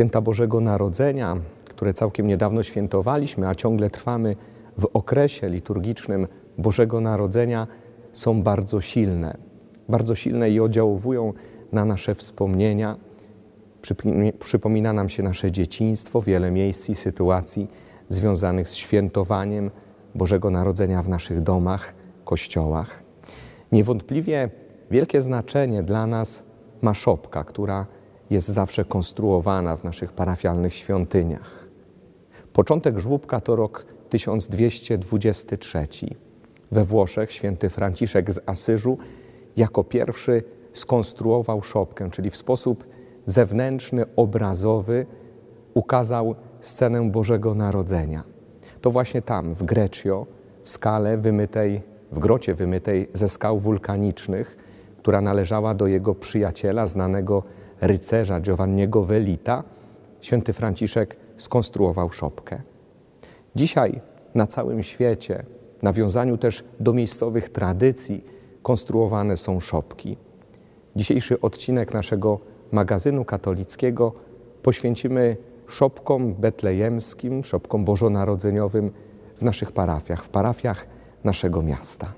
Święta Bożego Narodzenia, które całkiem niedawno świętowaliśmy, a ciągle trwamy w okresie liturgicznym Bożego Narodzenia, są bardzo silne. Bardzo silne i oddziałują na nasze wspomnienia. Przypomina nam się nasze dzieciństwo, wiele miejsc i sytuacji związanych z świętowaniem Bożego Narodzenia w naszych domach, kościołach. Niewątpliwie wielkie znaczenie dla nas ma szopka, która jest zawsze konstruowana w naszych parafialnych świątyniach. Początek żłóbka to rok 1223. We Włoszech święty Franciszek z Asyżu jako pierwszy skonstruował szopkę, czyli w sposób zewnętrzny, obrazowy ukazał scenę Bożego Narodzenia. To właśnie tam, w Greccio, w skale wymytej, w grocie wymytej ze skał wulkanicznych, która należała do jego przyjaciela, znanego rycerza Giovanniego Velita, święty Franciszek skonstruował szopkę. Dzisiaj na całym świecie, w nawiązaniu też do miejscowych tradycji, konstruowane są szopki. Dzisiejszy odcinek naszego magazynu katolickiego poświęcimy szopkom betlejemskim, szopkom bożonarodzeniowym w naszych parafiach, w parafiach naszego miasta.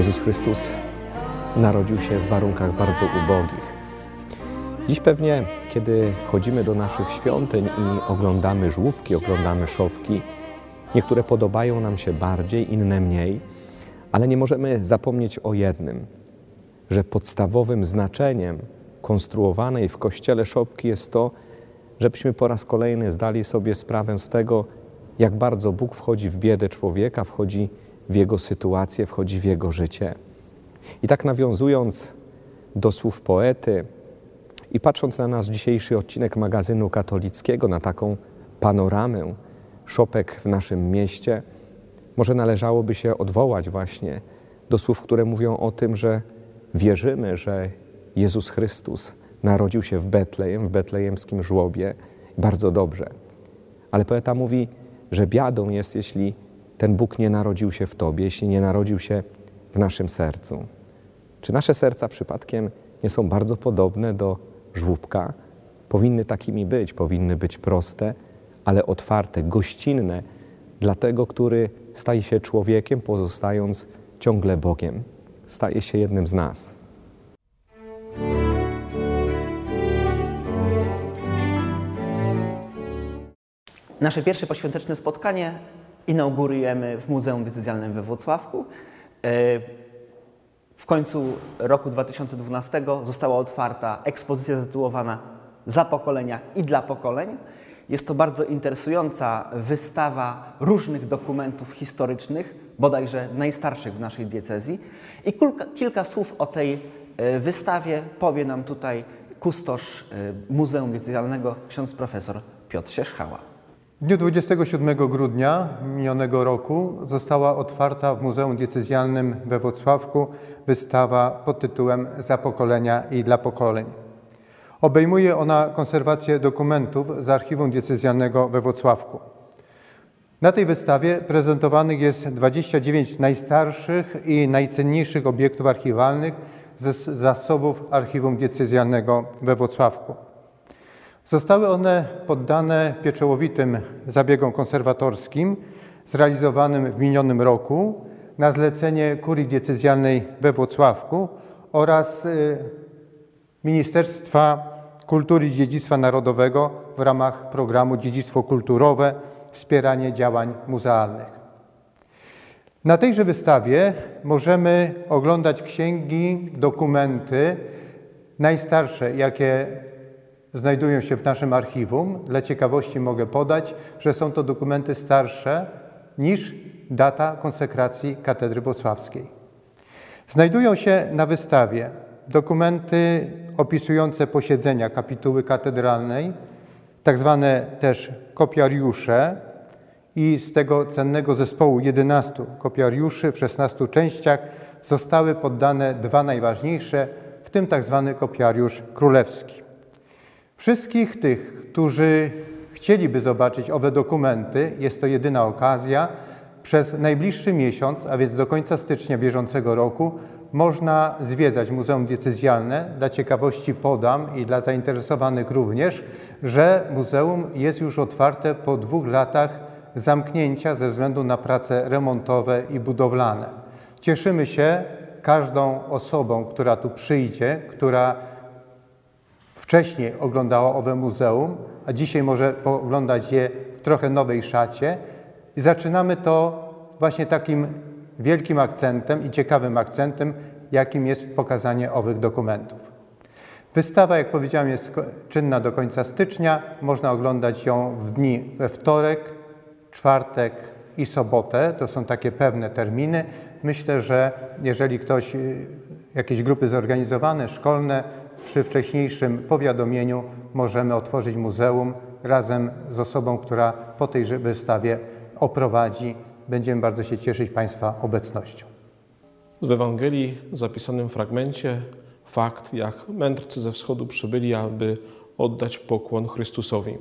Jezus Chrystus narodził się w warunkach bardzo ubogich. Dziś pewnie, kiedy wchodzimy do naszych świątyń i oglądamy żłóbki, oglądamy szopki, niektóre podobają nam się bardziej, inne mniej, ale nie możemy zapomnieć o jednym, że podstawowym znaczeniem konstruowanej w kościele szopki jest to, żebyśmy po raz kolejny zdali sobie sprawę z tego, jak bardzo Bóg wchodzi w biedę człowieka, wchodzi w jego sytuację, wchodzi w jego życie. I tak nawiązując do słów poety i patrząc na nasz dzisiejszy odcinek magazynu katolickiego, na taką panoramę szopek w naszym mieście, może należałoby się odwołać właśnie do słów, które mówią o tym, że wierzymy, że Jezus Chrystus narodził się w Betlejem, w betlejemskim żłobie. Bardzo dobrze. Ale poeta mówi, że biadą jest, jeśli ten Bóg nie narodził się w Tobie, jeśli nie narodził się w naszym sercu. Czy nasze serca przypadkiem nie są bardzo podobne do żłóbka? Powinny takimi być, powinny być proste, ale otwarte, gościnne dla tego, który staje się człowiekiem, pozostając ciągle Bogiem. Staje się jednym z nas. Nasze pierwsze poświąteczne spotkanie inaugurujemy w Muzeum Diecezjalnym we Włocławku. E, W końcu roku 2012 została otwarta ekspozycja zatytułowana Za pokolenia i dla pokoleń. Jest to bardzo interesująca wystawa różnych dokumentów historycznych, bodajże najstarszych w naszej diecezji. I kulka, kilka słów o tej e, wystawie powie nam tutaj kustosz e, Muzeum Diecezjalnego, ksiądz profesor Piotr Sierzchała. W dniu 27 grudnia minionego roku została otwarta w Muzeum Diecezjalnym we Wrocławku wystawa pod tytułem Za pokolenia i dla pokoleń. Obejmuje ona konserwację dokumentów z Archiwum Diecezjalnego we Wrocławku. Na tej wystawie prezentowanych jest 29 najstarszych i najcenniejszych obiektów archiwalnych ze zasobów Archiwum Diecezjalnego we Wrocławku. Zostały one poddane pieczołowitym zabiegom konserwatorskim zrealizowanym w minionym roku na zlecenie Kurii Diecezjalnej we Włocławku oraz y, Ministerstwa Kultury i Dziedzictwa Narodowego w ramach programu Dziedzictwo Kulturowe Wspieranie działań muzealnych. Na tejże wystawie możemy oglądać księgi, dokumenty najstarsze, jakie znajdują się w naszym archiwum. Dla ciekawości mogę podać, że są to dokumenty starsze niż data konsekracji katedry wrocławskiej. Znajdują się na wystawie dokumenty opisujące posiedzenia kapituły katedralnej, tak zwane też kopiariusze i z tego cennego zespołu 11 kopiariuszy w 16 częściach zostały poddane dwa najważniejsze, w tym tak zwany kopiariusz królewski. Wszystkich tych, którzy chcieliby zobaczyć owe dokumenty, jest to jedyna okazja. Przez najbliższy miesiąc, a więc do końca stycznia bieżącego roku, można zwiedzać Muzeum Diecezjalne. Dla ciekawości podam i dla zainteresowanych również, że muzeum jest już otwarte po dwóch latach zamknięcia ze względu na prace remontowe i budowlane. Cieszymy się każdą osobą, która tu przyjdzie, która wcześniej oglądała owe muzeum, a dzisiaj może pooglądać je w trochę nowej szacie. I zaczynamy to właśnie takim wielkim akcentem i ciekawym akcentem, jakim jest pokazanie owych dokumentów. Wystawa, jak powiedziałem, jest czynna do końca stycznia. Można oglądać ją w dni we wtorek, czwartek i sobotę. To są takie pewne terminy. Myślę, że jeżeli ktoś, y, jakieś grupy zorganizowane, szkolne, przy wcześniejszym powiadomieniu możemy otworzyć muzeum razem z osobą, która po tejże wystawie oprowadzi. Będziemy bardzo się cieszyć Państwa obecnością. W Ewangelii zapisanym fragmencie fakt, jak mędrcy ze wschodu przybyli, aby oddać pokłon Chrystusowi.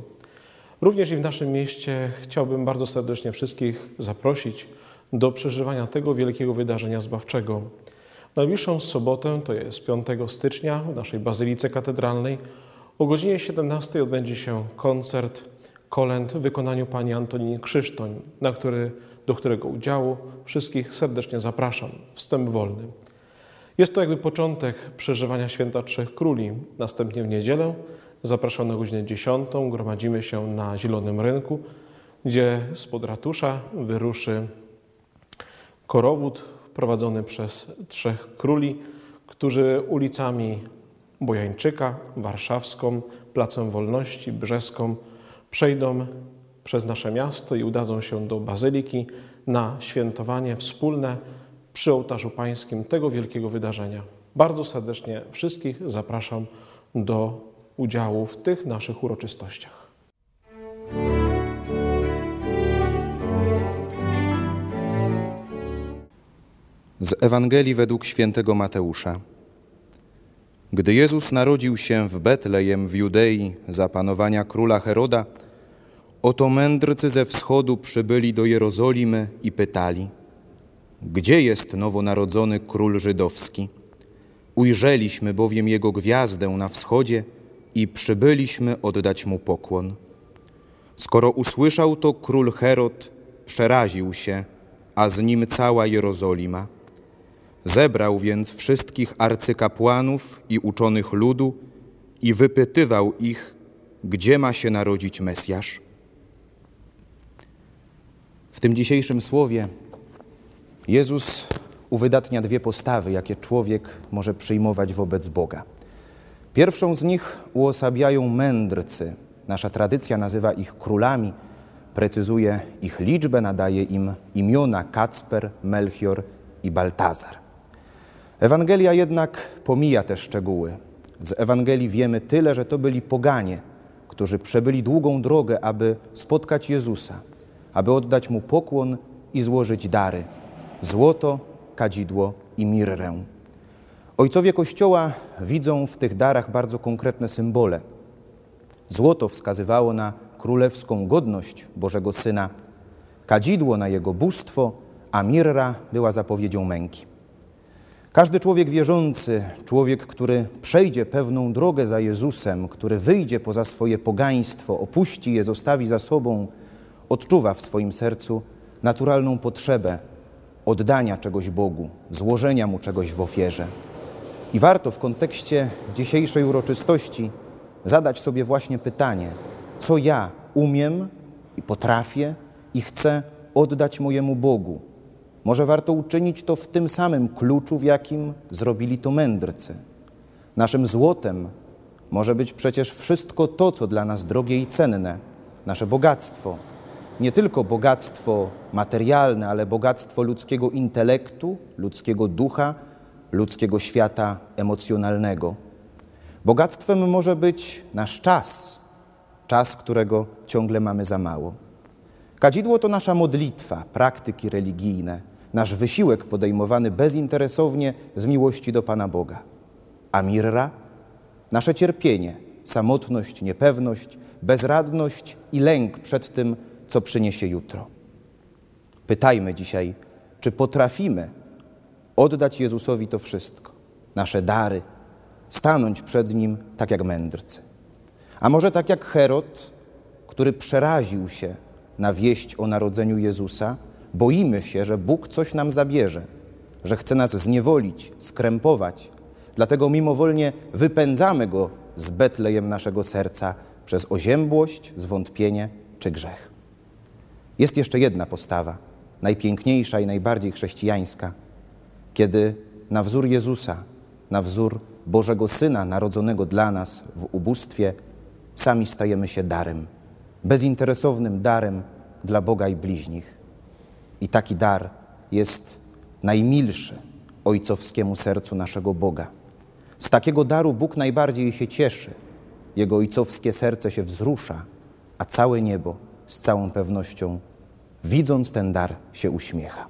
Również i w naszym mieście chciałbym bardzo serdecznie wszystkich zaprosić do przeżywania tego wielkiego wydarzenia zbawczego. Najbliższą sobotę, to jest 5 stycznia, w naszej Bazylice Katedralnej o godzinie 17 odbędzie się koncert kolęd w wykonaniu pani Antoniny Krzysztoń, na który, do którego udziału wszystkich serdecznie zapraszam. Wstęp wolny. Jest to jakby początek przeżywania Święta Trzech Króli. Następnie w niedzielę zapraszam na godzinę 10. Gromadzimy się na Zielonym Rynku, gdzie spod ratusza wyruszy korowód prowadzony przez trzech króli, którzy ulicami Bojańczyka, Warszawską, Placem Wolności, Brzeską przejdą przez nasze miasto i udadzą się do Bazyliki na świętowanie wspólne przy ołtarzu pańskim tego wielkiego wydarzenia. Bardzo serdecznie wszystkich zapraszam do udziału w tych naszych uroczystościach. Z Ewangelii według świętego Mateusza. Gdy Jezus narodził się w Betlejem w Judei za panowania króla Heroda, oto mędrcy ze wschodu przybyli do Jerozolimy i pytali: Gdzie jest nowonarodzony król żydowski? Ujrzeliśmy bowiem jego gwiazdę na wschodzie i przybyliśmy oddać mu pokłon. Skoro usłyszał to król Herod, przeraził się, a z nim cała Jerozolima. Zebrał więc wszystkich arcykapłanów i uczonych ludu i wypytywał ich, gdzie ma się narodzić Mesjasz. W tym dzisiejszym słowie Jezus uwydatnia dwie postawy, jakie człowiek może przyjmować wobec Boga. Pierwszą z nich uosabiają mędrcy. Nasza tradycja nazywa ich królami, precyzuje ich liczbę, nadaje im imiona Kacper, Melchior i Baltazar. Ewangelia jednak pomija te szczegóły. Z Ewangelii wiemy tyle, że to byli poganie, którzy przebyli długą drogę, aby spotkać Jezusa, aby oddać Mu pokłon i złożyć dary złoto, kadzidło i mirrę. Ojcowie Kościoła widzą w tych darach bardzo konkretne symbole. Złoto wskazywało na królewską godność Bożego Syna, kadzidło na jego bóstwo, a mirra była zapowiedzią męki. Każdy człowiek wierzący, człowiek, który przejdzie pewną drogę za Jezusem, który wyjdzie poza swoje pogaństwo, opuści je, zostawi za sobą, odczuwa w swoim sercu naturalną potrzebę oddania czegoś Bogu, złożenia Mu czegoś w ofierze. I warto w kontekście dzisiejszej uroczystości zadać sobie właśnie pytanie, co ja umiem i potrafię i chcę oddać mojemu Bogu. Może warto uczynić to w tym samym kluczu, w jakim zrobili to mędrcy. Naszym złotem może być przecież wszystko to, co dla nas drogie i cenne, nasze bogactwo. Nie tylko bogactwo materialne, ale bogactwo ludzkiego intelektu, ludzkiego ducha, ludzkiego świata emocjonalnego. Bogactwem może być nasz czas, czas, którego ciągle mamy za mało. Kadzidło to nasza modlitwa, praktyki religijne, nasz wysiłek podejmowany bezinteresownie z miłości do Pana Boga. A mirra? Nasze cierpienie, samotność, niepewność, bezradność i lęk przed tym, co przyniesie jutro. Pytajmy dzisiaj, czy potrafimy oddać Jezusowi to wszystko, nasze dary, stanąć przed Nim tak jak mędrcy. A może tak jak Herod, który przeraził się na wieść o narodzeniu Jezusa, boimy się, że Bóg coś nam zabierze, że chce nas zniewolić, skrępować. Dlatego mimowolnie wypędzamy Go z Betlejem naszego serca przez oziębłość, zwątpienie czy grzech. Jest jeszcze jedna postawa, najpiękniejsza i najbardziej chrześcijańska, kiedy na wzór Jezusa, na wzór Bożego Syna narodzonego dla nas w ubóstwie, sami stajemy się darem, bezinteresownym darem dla Boga i bliźnich. I taki dar jest najmilszy ojcowskiemu sercu naszego Boga. Z takiego daru Bóg najbardziej się cieszy, Jego ojcowskie serce się wzrusza, a całe niebo z całą pewnością, widząc ten dar, się uśmiecha.